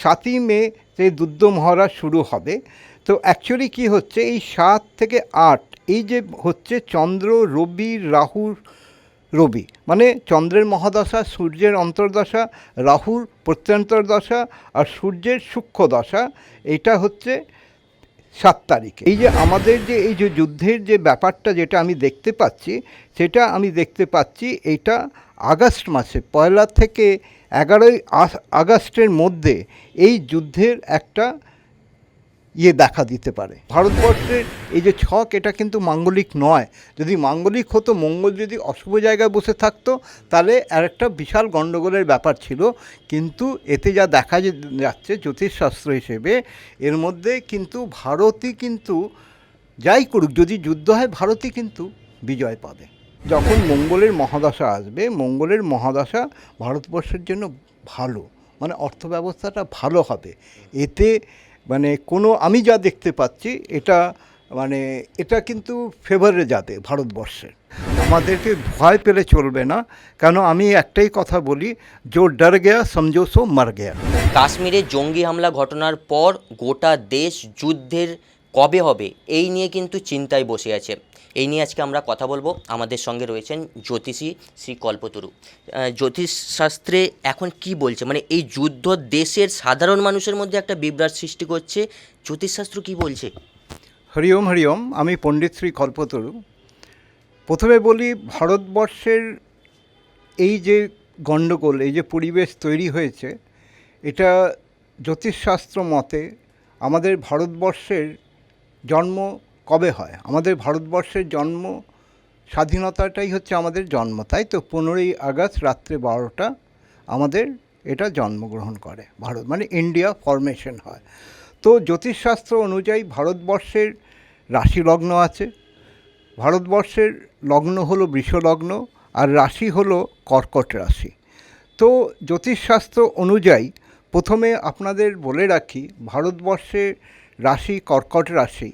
সাতই মে যে যুদ্ধ মহড়া শুরু হবে। তো অ্যাকচুয়ালি কি হচ্ছে, এই সাত থেকে আট, এই যে হচ্ছে চন্দ্র, রবি রাহুর রবি মানে চন্দ্রের মহাদশা, সূর্যের অন্তর্দশা, রাহুর প্রত্যন্তর দশা আর সূর্যের সূক্ষ্ম দশা, এটা হচ্ছে সাত তারিখে। এই যে আমাদের যে, এই যে যুদ্ধের যে ব্যাপারটা যেটা আমি দেখতে পাচ্ছি, সেটা আমি দেখতে পাচ্ছি এটা আগস্ট মাসে, পয়লা থেকে এগারোই আগস্টের মধ্যে এই যুদ্ধের একটা ইয়ে দেখা দিতে পারে। ভারতবর্ষের এই যে ছক, এটা কিন্তু মাঙ্গলিক নয়। যদি মাঙ্গলিক হতো, মঙ্গল যদি অশুভ জায়গায় বসে থাকতো, তাহলে আর একটা বিশাল গণ্ডগোলের ব্যাপার ছিল। কিন্তু এতে যা দেখা যাচ্ছে জ্যোতিষশাস্ত্র হিসেবে, এর মধ্যে কিন্তু ভারতই কিন্তু যাই করুক, যদি যুদ্ধ হয়, ভারতই কিন্তু বিজয় পাবে। যখন মঙ্গলের মহাদশা আসবে, মঙ্গলের মহাদশা ভারতবর্ষের জন্য ভালো মানে অর্থব্যবস্থাটা ভালো হবে। এতে মানে কোনো আমি যা দেখতে পাচ্ছি, এটা মানে এটা কিন্তু ফেভারে যাবে ভারতবর্ষের। আমাদেরকে ভয় পেলে চলবে না, কেন আমি একটাই কথা বলি, জো ডর গেয়া, সমঝো সো মার গেয়া। কাশ্মীরে জঙ্গি হামলা ঘটনার পর গোটা দেশ যুদ্ধের কবে হবে, এই নিয়ে কিন্তু চিন্তায় বসে আছে। এই নিয়ে আজকে আমরা কথা বলব। আমাদের সঙ্গে রয়েছেন জ্যোতিষী শ্রী কল্পতরু। জ্যোতিষশাস্ত্রে এখন কি বলছে? মানে এই যুদ্ধ দেশের সাধারণ মানুষের মধ্যে একটা বিভ্রাট সৃষ্টি করছে। জ্যোতিষশাস্ত্র কি বলছে? হরি ওম হরি ওম আমি পণ্ডিত শ্রী কল্পতরু। প্রথমে বলি, ভারতবর্ষের এই যে গণ্ডগোল, এই যে পরিবেশ তৈরি হয়েছে, এটা জ্যোতিষশাস্ত্র মতে আমাদের ভারতবর্ষের জন্ম কবে হয়? আমাদের ভারতবর্ষের জন্ম স্বাধীনতাটাই হচ্ছে আমাদের জন্ম, তাই তো? পনেরোই আগস্ট রাত্রে বারোটা আমাদের এটা জন্মগ্রহণ করে ভারত মানে ইন্ডিয়া ফরমেশন হয়। তো জ্যোতিষশাস্ত্র অনুযায়ী ভারতবর্ষের রাশি লগ্ন আছে, ভারতবর্ষের লগ্ন হলো বৃষলগ্ন আর রাশি হলো কর্কট রাশি। তো জ্যোতিষশাস্ত্র অনুযায়ী প্রথমে আপনাদের বলে রাখি ভারতবর্ষের রাশি কর্কট রাশি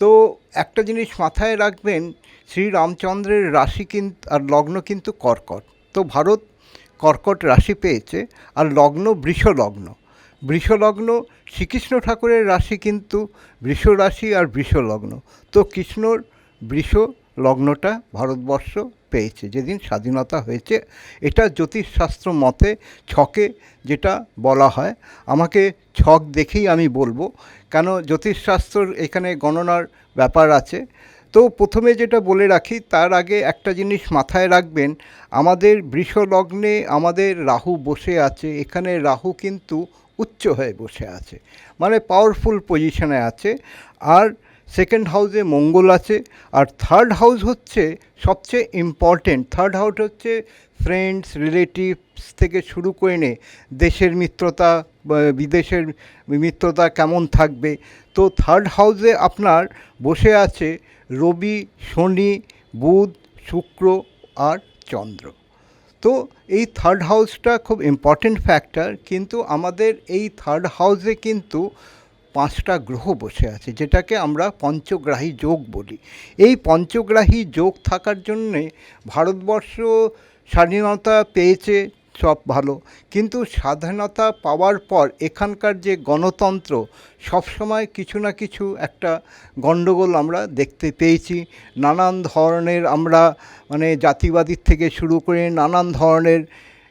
তো একটা জিনিস মাথায় রাখবেন শ্রী রামচন্দ্রের রাশি কিন্তু আর লগ্ন কিন্তু কর্কট। তো ভারত কর্কট রাশি পেয়েছে, আর লগ্ন বৃষলগ্ন বৃষলগ্ন বৃষ শ্রীকৃষ্ণ ঠাকুরের রাশি কিন্তু বৃষ রাশি আর বৃষলগ্ন তো কৃষ্ণর বৃষ লগ্নটা ভারতবর্ষ পেয়েছে, যেদিন স্বাধীনতা হয়েছে। এটা জ্যোতিষশাস্ত্র মতে ছকে যেটা বলা হয়, আমাকে ছক দেখেই আমি বলব। কেন জ্যোতিষশাস্ত্রর এখানে গণনার ব্যাপার আছে? তো প্রথমে যেটা বলে রাখি, তার আগে একটা জিনিস মাথায় রাখবেন, আমাদের বৃষ লগ্নে আমাদের রাহু বসে আছে, এখানে রাহু কিন্তু উচ্চ হয়ে বসে আছে মানে পাওয়ারফুল পজিশনে আছে। আর সেকেন্ড হাউসে মঙ্গল আছে, আর থার্ড হাউস হচ্ছে সবচেয়ে ইম্পর্টেন্ট থার্ড হাউস হচ্ছে ফ্রেন্ডস রিলেটিভস থেকে শুরু করে নে, দেশের মিত্রতা বিদেশের মিত্রতা কেমন থাকবে। তো থার্ড হাউসে আপনার বসে আছে রবি, শনি, বুধ, শুক্র আর চন্দ্র। তো এই থার্ড হাউসটা খুব ইম্পর্টেন্ট ফ্যাক্টর কিন্তু আমাদের এই থার্ড হাউসে কিন্তু পাঁচটা গ্রহ বসে আছে, যেটাকে আমরা পঞ্চগ্রাহী যোগ বলি। এই পঞ্চগ্রাহী যোগ থাকার জন্যে ভারতবর্ষ স্বাধীনতা পেয়েছে, সব ভালো। কিন্তু স্বাধীনতা পাওয়ার পর এখানকার যে গণতন্ত্র সবসময় কিছু না কিছু একটা গণ্ডগোল আমরা দেখতে পেয়েছি। নানান ধরনের আমরা মানে জাতিবাদীর থেকে শুরু করে নানান ধরনের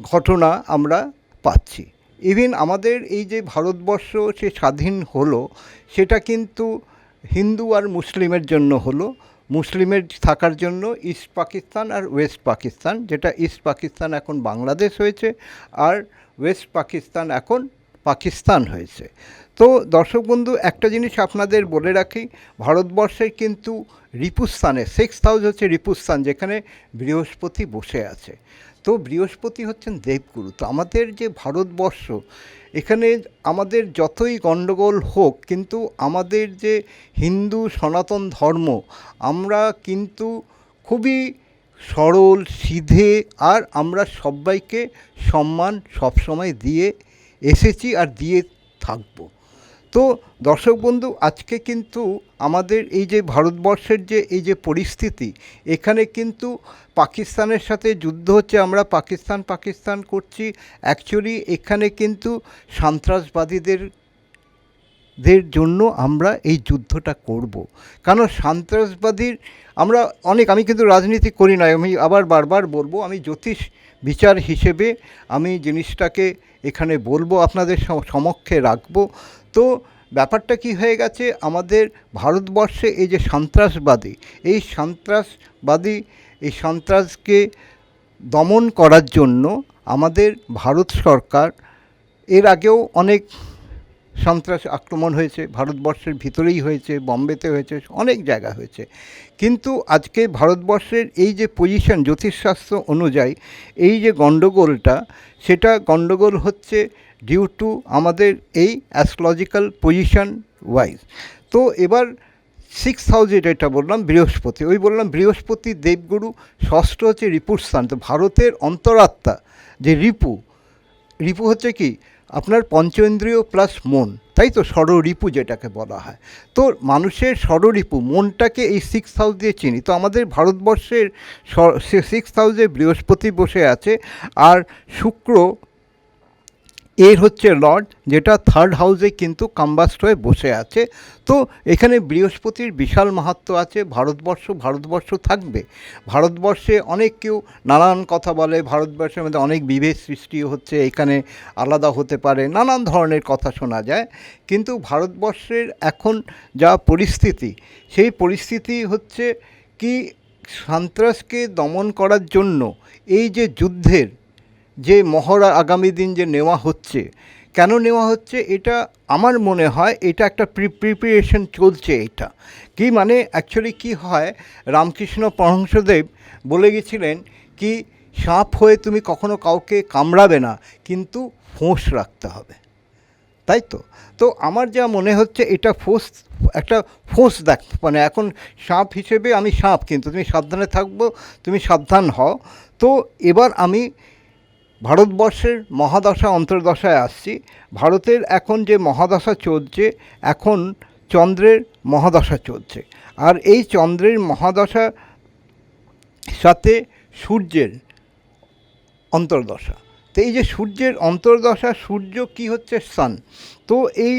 ঘটনা আমরা পাচ্ছি। ইভিন আমাদের এই যে ভারতবর্ষ সে স্বাধীন হলো, সেটা কিন্তু হিন্দু আর মুসলিমের জন্য হলো। মুসলিমের থাকার জন্য ইস্ট পাকিস্তান আর ওয়েস্ট পাকিস্তান যেটা ইস্ট পাকিস্তান এখন বাংলাদেশ হয়েছে আর ওয়েস্ট পাকিস্তান এখন পাকিস্তান হয়েছে। তো দর্শক বন্ধু, একটা জিনিস আপনাদের বলে রাখি, ভারতবর্ষের কিন্তু রিপুস্থানে সিক্স হাউস হচ্ছে রিপুস্থান, যেখানে বৃহস্পতি বসে আছে। তো বৃহস্পতি হচ্ছেন দেবগুরু। তো আমাদের যে ভারতবর্ষ, এখানে আমাদের যতই গণ্ডগোল হোক, কিন্তু আমাদের যে হিন্দু সনাতন ধর্ম, আমরা কিন্তু খুবই সরল, সিধে, আর আমরা সবাইকে সম্মান সবসময় দিয়ে এসেছি আর দিয়ে থাকব। তো দর্শক বন্ধু, আজকে কিন্তু আমাদের এই যে ভারতবর্ষের যে, এই যে পরিস্থিতি, এখানে কিন্তু পাকিস্তানের সাথে যুদ্ধ হচ্ছে, আমরা পাকিস্তান পাকিস্তান করছি। অ্যাকচুয়ালি এখানে কিন্তু সন্ত্রাসবাদীদের দের জন্য আমরা এই যুদ্ধটা করব। কারণ সন্ত্রাসবাদীর, আমরা অনেক, আমি কিন্তু রাজনীতি করি না, আমি আবার বারবার বলব, আমি জ্যোতিষ বিচার হিসেবে আমি জিনিসটাকে এখানে বলব, আপনাদের সমক্ষে রাখব। তো ব্যাপারটা কি হয়ে গেছে? আমাদের ভারতবর্ষে এই যে সন্ত্রাসবাদী, এই সন্ত্রাসবাদী, এই সন্ত্রাসকে দমন করার জন্য আমাদের ভারত সরকার এর আগেও অনেক সন্ত্রাস আক্রমণ হয়েছে, ভারতবর্ষের ভিতরেই হয়েছে, বম্বেতে হয়েছে, অনেক জায়গা হয়েছে। কিন্তু আজকে ভারতবর্ষের এই যে পজিশন জ্যোতিষশাস্ত্র অনুযায়ী, এই যে গণ্ডগোলটা, সেটা গণ্ডগোল হচ্ছে ডিউ টু আমাদের এই অ্যাস্ট্রোলজিক্যাল পজিশন ওয়াইজ তো এবার সিক্স হাউজে এটা বললাম, বৃহস্পতি। ওই বললাম বৃহস্পতি দেবগুরু, ষষ্ঠ হচ্ছে রিপুর স্থান। তো ভারতের অন্তরাত্মা, যে রিপু রিপু হচ্ছে কি? আপনার পঞ্চেন্দ্রীয় প্লাস মন, তাই তো ষড়রিপু যেটাকে বলা হয়। তো মানুষের ষড়রিপু মনটাকে এই সিক্স হাউস দিয়ে চিনি। তো আমাদের ভারতবর্ষের সিক্স হাউসে বৃহস্পতি বসে আছে, আর শুক্র এর হচ্ছে লর্ড, যেটা থার্ড হাউসে কিন্তু কাম্বাস্ট হয়ে বসে আছে। তো এখানে বৃহস্পতির বিশাল মাহাত্ম আছে, ভারতবর্ষ ভারতবর্ষ থাকবে। ভারতবর্ষে অনেক কেউ নানান কথা বলে, ভারতবর্ষের মধ্যে অনেক বিভেদ সৃষ্টি হচ্ছে, এখানে আলাদা হতে পারে, নানান ধরনের কথা শোনা যায়। কিন্তু ভারতবর্ষের এখন যা পরিস্থিতি, সেই পরিস্থিতি হচ্ছে কি সন্ত্রাসকে দমন করার জন্য এই যে যুদ্ধের যে মহড়া আগামী দিন যে নেওয়া হচ্ছে। কেন নেওয়া হচ্ছে? এটা আমার মনে হয় এটা একটা প্রিপারেশন চলছে এটা। কি মানে অ্যাকচুয়ালি কি হয়? রামকৃষ্ণ পরমহংসদেব বলে গেছিলেন কি, সাপ হয়ে তুমি কখনো কাউকে কামড়াবে না, কিন্তু ফোঁস রাখতে হবে। তাই তো? তো আমার যা মনে হচ্ছে এটা ফোঁস, একটা ফোঁস দেখ মানে এখন সাপ হিসেবে আমি সাপ, কিন্তু তুমি সাবধানে থাকব, তুমি সাবধান হও। তো এবার আমি ভারতবর্ষের মহাদশা অন্তর্দশায় আসছি। ভারতের এখন যে মহাদশা চলছে, এখন চন্দ্রের মহাদশা চলছে। আর এই চন্দ্রের মহাদশা সাথে সূর্যের অন্তর্দশা। তো এই যে সূর্যের অন্তর্দশা, সূর্য কি হচ্ছে? সান তো এই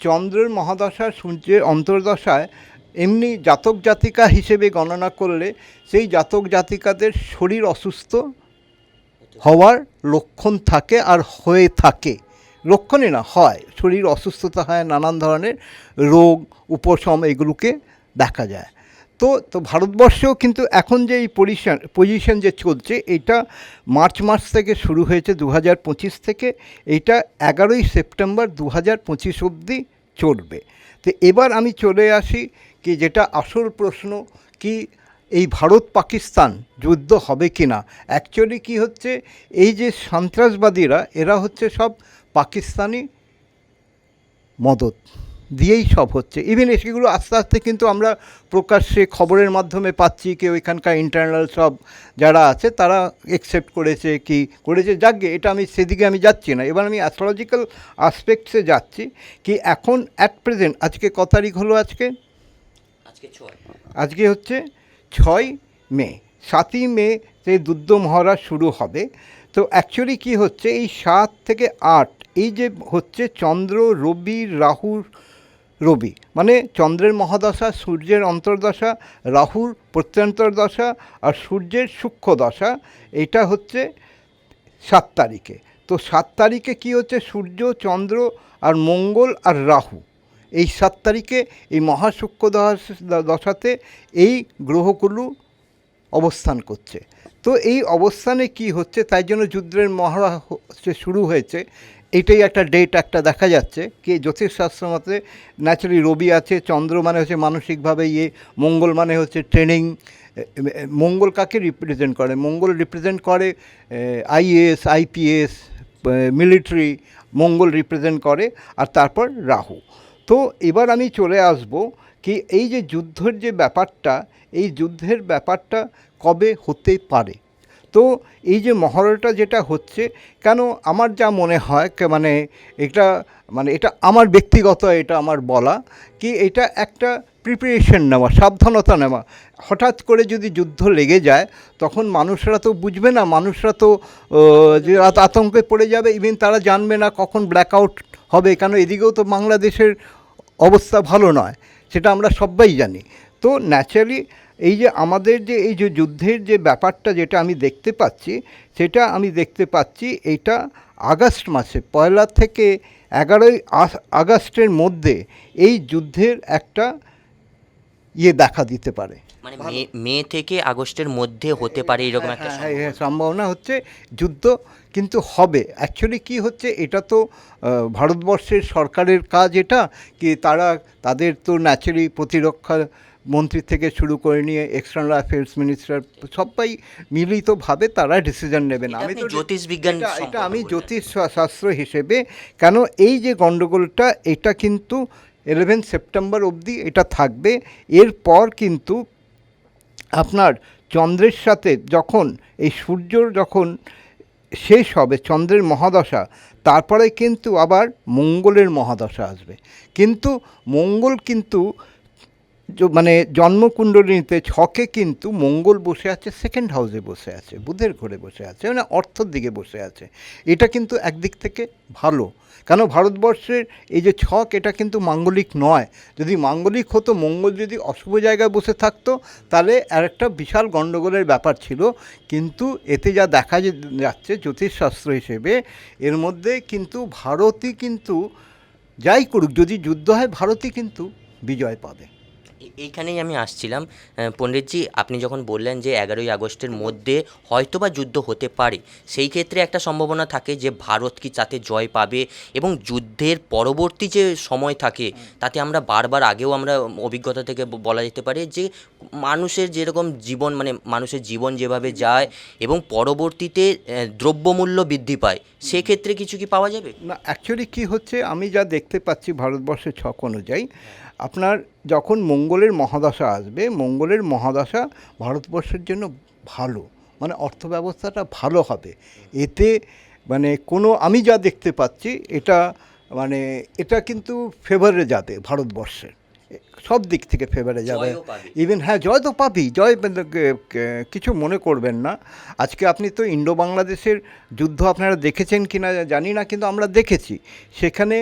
চন্দ্রের মহাদশা, সূর্যের অন্তর্দশায় এমনি জাতক জাতিকা হিসেবে গণনা করলে সেই জাতক জাতিকাদের শরীর অসুস্থ হওয়ার লক্ষণ থাকে আর হয়ে থাকে। লক্ষণই না, হয়। শরীর অসুস্থতা হয়, নানান ধরনের রোগ, উপশম এগুলোকে দেখা যায়। তো তো ভারতবর্ষেও কিন্তু এখন যে এই পজিশন পজিশন যে চলছে, এটা মার্চ মাস থেকে শুরু হয়েছে দু পঁচিশ থেকে এইটা এগারোই সেপ্টেম্বর দু হাজার পঁচিশ অবধি চলবে। তো এবার আমি চলে আসি কি যেটা আসল প্রশ্ন, কি এই ভারত পাকিস্তান যুদ্ধ হবে কি না? অ্যাকচুয়ালি কী হচ্ছে? এই যে সন্ত্রাসবাদীরা এরা হচ্ছে সব পাকিস্তানি মদত দিয়েই সব হচ্ছে। ইভেন সেগুলো আস্তে আস্তে কিন্তু আমরা প্রকাশ্যে খবরের মাধ্যমে পাচ্ছি কি ওইখানকার ইন্টারনাল সব যারা আছে তারা একসেপ্ট করেছে কি করেছে। যাকে এটা আমি সেদিকে আমি যাচ্ছি না। এবার আমি অ্যাস্ট্রোলজিক্যাল আসপেক্টসে যাচ্ছি কি এখন অ্যাট প্রেজেন্ট আজকে ক তারিখ হলো আজকে? আজকে আজকে হচ্ছে ছয় মে, সাতই মে যে দুদ্ধ মহারাজ শুরু হবে। তো অ্যাকচুয়ালি কি হচ্ছে, এই সাত থেকে আট, এই যে হচ্ছে চন্দ্র, রবি রাহুর রবি মানে চন্দ্রের মহাদশা, সূর্যের অন্তর্দশা, রাহুর প্রত্যন্তর দশা আর সূর্যের সূক্ষ্ম দশা, এটা হচ্ছে সাত তারিখে। তো সাত তারিখে কি হচ্ছে, সূর্য, চন্দ্র আর মঙ্গল আর রাহু। এই সাত তারিখে, এই দশ- দশাতে এই গ্রহগুলো অবস্থান করছে। তো এই অবস্থানে কি হচ্ছে, তাই জন্য যুদ্ধের মহড়া শুরু হয়েছে। এটাই একটা ডেট একটা দেখা যাচ্ছে। কি জ্যোতিষশাস্ত্র মতে ন্যাচারালি রবি আছে, চন্দ্র মানে হচ্ছে মানসিকভাবে ইয়ে মঙ্গল মানে হচ্ছে ট্রেনিং মঙ্গল কাকে রিপ্রেজেন্ট করে? মঙ্গল রিপ্রেজেন্ট করে IAS IPS military Mangal represent করে, আর তারপর রাহু। তো এবার আমি চলে আসব কি এই যে যুদ্ধের যে ব্যাপারটা, এই যুদ্ধের ব্যাপারটা কবে হতে পারে? তো এই যে মহড়াটা যেটা হচ্ছে, কেন আমার যা মনে হয় মানে এটা মানে এটা আমার ব্যক্তিগত এটা আমার বলা, কি এটা একটা প্রিপারেশন নেওয়া, সাবধানতা নেওয়া। হঠাৎ করে যদি যুদ্ধ লেগে যায়, তখন মানুষরা তো বুঝবে না, মানুষরা তো আতঙ্কে পড়ে যাবে। ইভেন তারা জানবে না কখন ব্ল্যাকআউট হবে, কেন এদিকেও তো বাংলাদেশের অবস্থা ভালো নয়, সেটা আমরা সবাই জানি। তো ন্যাচারালি এই যে আমাদের যে, এই যে যুদ্ধের যে ব্যাপারটা যেটা আমি দেখতে পাচ্ছি, সেটা আমি দেখতে পাচ্ছি এটা আগস্ট মাসে, পয়লা থেকে এগারোই আগস্টের মধ্যে এই যুদ্ধের একটা ইয়ে দেখা দিতে পারে। মানে মে থেকে আগস্টের মধ্যে হতে পারে এরকম একটা হ্যাঁ, হ্যাঁ, হ্যাঁ, সম্ভাবনা হচ্ছে যুদ্ধ কিন্তু হবে। অ্যাকচুয়ালি কি হচ্ছে এটা তো ভারতবর্ষের সরকারের কাজ এটা কি তারা তাদের তো ন্যাচারালি প্রতিরক্ষা মন্ত্রী থেকে শুরু করে নিয়ে এক্সটার্নাল অ্যাফেয়ার্স মিনিস্টার সবাই মিলিতভাবে তারা ডিসিশন নেবেন আমি তো জ্যোতিষবিজ্ঞান এটা- এটা আমি। জ্যোতিষ শাস্ত্র হিসেবে কেন এই যে গণ্ডগোলটা এটা কিন্তু ইলেভেন সেপ্টেম্বর অবধি এটা থাকবে। এরপর কিন্তু আপনার চন্দ্রের সাথে যখন এই সূর্যর যখন শেষ হবে চন্দ্রের মহাদশা, তারপরে কিন্তু আবার মঙ্গলের মহাদশা আসবে। কিন্তু মঙ্গল কিন্তু মানে জন্মকুণ্ডলিনীতে ছকে কিন্তু মঙ্গল বসে আছে সেকেন্ড হাউসে বসে আছে, বুধের ঘরে বসে আছে মানে অর্থর দিকে বসে আছে। এটা কিন্তু একদিক থেকে ভালো, কেন ভারতবর্ষের এই যে ছক এটা কিন্তু মাঙ্গলিক নয়। যদি মাঙ্গলিক হতো, মঙ্গল যদি অশুভ জায়গায় বসে থাকতো, তাহলে আর একটা বিশাল গণ্ডগোলের ব্যাপার ছিল। কিন্তু এতে যা দেখা যাচ্ছে জ্যোতিষশাস্ত্র হিসেবে, এর মধ্যে কিন্তু ভারতই কিন্তু যাই করুক, যদি যুদ্ধ হয়, ভারতই কিন্তু বিজয় পাবে। এইখানেই আমি আসছিলাম। পণ্ডিতজি, আপনি যখন বললেন যে এগারোই আগস্টের মধ্যে হয়তো বা যুদ্ধ হতে পারে, সেই ক্ষেত্রে একটা সম্ভাবনা থাকে যে ভারত কি তাতে জয় পাবে এবং যুদ্ধের পরবর্তী যে সময় থাকে, তাতে আমরা বারবার আগেও আমরা অভিজ্ঞতা থেকে বলা যেতে পারে যে মানুষের যেরকম জীবন মানে মানুষের জীবন যেভাবে যায় এবং পরবর্তীতে দ্রব্যমূল্য বৃদ্ধি পায়, সেক্ষেত্রে কিছু কি পাওয়া যাবে? না অ্যাকচুয়ালি কী হচ্ছে, আমি যা দেখতে পাচ্ছি ভারতবর্ষের ছক অনুযায়ী আপনার যখন মঙ্গলের মহাদশা আসবে মঙ্গলের মহাদশা ভারতবর্ষের জন্য ভালো মানে অর্থব্যবস্থাটা ভালো হবে। এতে মানে কোনো আমি যা দেখতে পাচ্ছি এটা মানে এটা কিন্তু ফেভারে যাবে ভারতবর্ষের। সব দিক থেকে ফেভারে যাবে। ইভেন হ্যাঁ জয় তো পাবি জয় মানে, কিছু মনে করবেন না। আজকে আপনি তো ইন্ডো বাংলাদেশের যুদ্ধ আপনারা দেখেছেন কি না জানি না কিন্তু আমরা দেখেছি। সেখানে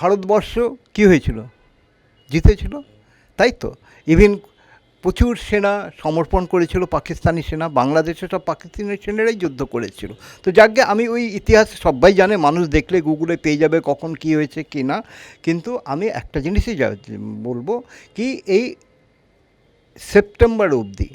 ভারতবর্ষ কি হয়েছিল? জিতেছিল। তাই তো? ইভিন প্রচুর সেনা সমর্পণ করেছিল, পাকিস্তানি সেনা, বাংলাদেশে সব পাকিস্তানি সেনারাই যুদ্ধ করেছিল। তো যাকে আমি ওই ইতিহাস সবাই জানে, মানুষ দেখলে গুগলে পেয়ে যাবে কখন কি হয়েছে কি না। কিন্তু আমি একটা জিনিসই বলব কি এই সেপ্টেম্বর অবধি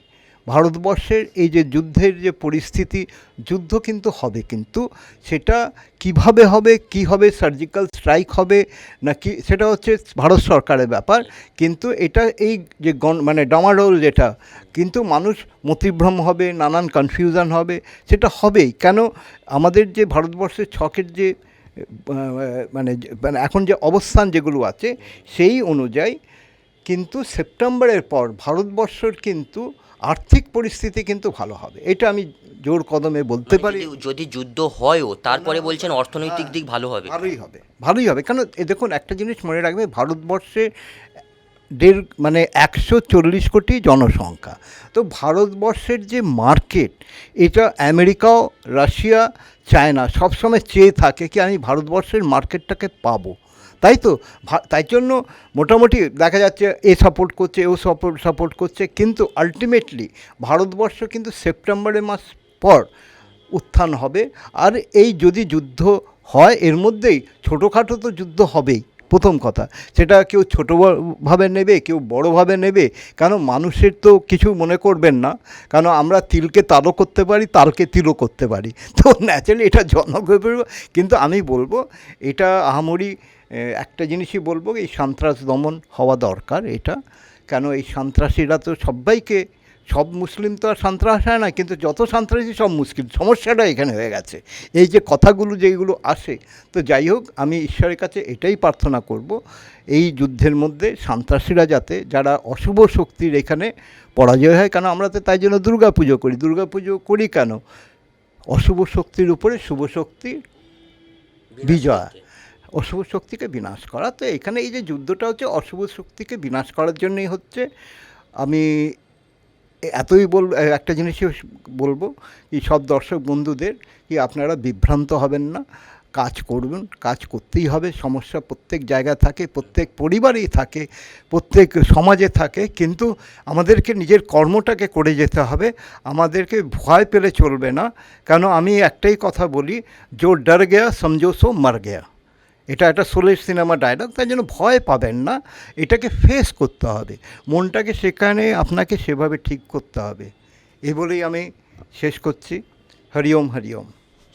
ভারতবর্ষের এই যে যুদ্ধের যে পরিস্থিতি, যুদ্ধ কিন্তু হবে কিন্তু। সেটা কীভাবে হবে, কি হবে সার্জিক্যাল স্ট্রাইক হবে না কি সেটা হচ্ছে ভারত সরকারের ব্যাপার। কিন্তু এটা এই যে গণ মানে ডামাডোল যেটা, কিন্তু মানুষ মতিভ্রম হবে, নানান কনফিউশন হবে, সেটা হবেই। কেন? আমাদের যে ভারতবর্ষের ছকের যে মানে মানে এখন যে অবস্থান যেগুলো আছে, সেই অনুযায়ী কিন্তু সেপ্টেম্বরের পর ভারতবর্ষের কিন্তু আর্থিক পরিস্থিতি কিন্তু ভালো হবে। এটা আমি জোর কদমে বলতে মানে পারি। যদি- যদি যুদ্ধ হয়ও তারপরে বলছেন অর্থনৈতিক দিক ভালো হবে। ভালোই হবে ভালোই হবে। কেন এ দেখুন একটা জিনিস মনে রাখবে ভারতবর্ষে দেড় মানে একশো চল্লিশ কোটি জনসংখ্যা। তো ভারতবর্ষের যে মার্কেট এটা আমেরিকাও রাশিয়া চায়না সবসময় চেয়ে থাকে কি আমি ভারতবর্ষের মার্কেটটাকে পাবো। তাই তো? তাই জন্য মোটামুটি দেখা যাচ্ছে এ সাপোর্ট করছে, ও সাপোর্ট সাপোর্ট করছে, কিন্তু আলটিমেটলি ভারতবর্ষ কিন্তু সেপ্টেম্বরের মাস পর উত্থান হবে। আর এই যদি যুদ্ধ হয়, এর মধ্যেই ছোটোখাটো তো যুদ্ধ হবেই, প্রথম কথা। সেটা কেউ ছোটোভাবে নেবে, কেউ বড়োভাবে নেবে, কেন মানুষের তো কিছু মনে করবেন না। কেন আমরা তিলকে তালও করতে পারি, তালকে তিলও করতে পারি। তো ন্যাচারালি এটা জনগোপের কিন্তু আমি বলব এটা আহামরি একটা জিনিসই বলব, এই সন্ত্রাস দমন হওয়া দরকার এটা। কেন এই সন্ত্রাসীরা তো সবাইকে, সব মুসলিম তো আর সন্ত্রাস হয় না, কিন্তু যত সন্ত্রাসী সব মুসলিম। সমস্যাটা এখানে হয়ে গেছে। এই যে কথাগুলো যেগুলো আসে, তো যাই হোক, আমি ঈশ্বরের কাছে এটাই প্রার্থনা করব, এই যুদ্ধের মধ্যে সন্ত্রাসীরা যাতে, যারা অশুভ শক্তির এখানে পরাজয় হয়, কেন আমরা তো তাই জন্য দুর্গা পুজো করি। দুর্গা পুজো করি কেন? অশুভ শক্তির উপরে শুভ শক্তির বিজয়। অশুভ শক্তিকে বিনাশ করা। তো এখানে এই যে যুদ্ধটা হচ্ছে অশুভ শক্তিকে বিনাশ করার জন্যই হচ্ছে, আমি এতই বল, একটা জিনিসই বলব কি, সব দর্শক বন্ধুদের কি, আপনারা বিভ্রান্ত হবেন না, কাজ করবেন কাজ করতেই হবে, সমস্যা প্রত্যেক জায়গায় থাকে, প্রত্যেক পরিবারেই থাকে, প্রত্যেক সমাজে থাকে, কিন্তু আমাদেরকে নিজের কর্মটাকে করে যেতে হবে, আমাদেরকে ভয় পেলে চলবে না। কেন, আমি একটাই কথা বলি জো ডর গেয়া সমঝো সো মার গেয়া। এটা একটা সোলের সিনেমা ডায়লগ, তাই জন্য ভয় পাবেন না। এটাকে ফেস করতে হবে। মনটাকে সেখানে আপনাকে সেভাবে ঠিক করতে হবে। এই বলেই আমি শেষ করছি। হরিওম হরিওম।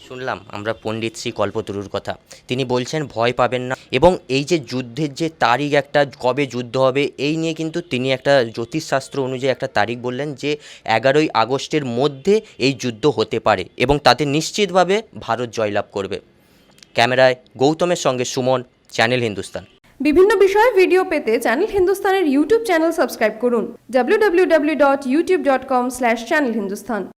শুনলাম, আমরা পণ্ডিত শ্রী কল্পতরুর কথা। তিনি বলছেন, ভয় পাবেন না। এবং এই যে যুদ্ধের যে তারিখ, একটা কবে যুদ্ধ হবে, এই নিয়ে কিন্তু তিনি একটা জ্যোতিষশাস্ত্র অনুযায়ী একটা তারিখ বললেন যে এগারোই আগস্টের মধ্যে এই যুদ্ধ হতে পারে এবং তাতে নিশ্চিতভাবে ভারত জয়লাভ করবে। ক্যামেরায় গৌতমের সঙ্গে সুমন, চ্যানেল হিন্দুস্তান। বিভিন্ন বিষয়ে ভিডিও পেতে চ্যানেল হিন্দুস্তানের ইউটিউব চ্যানেল সাবস্ক্রাইব করুন www.youtube.com/channelhindustan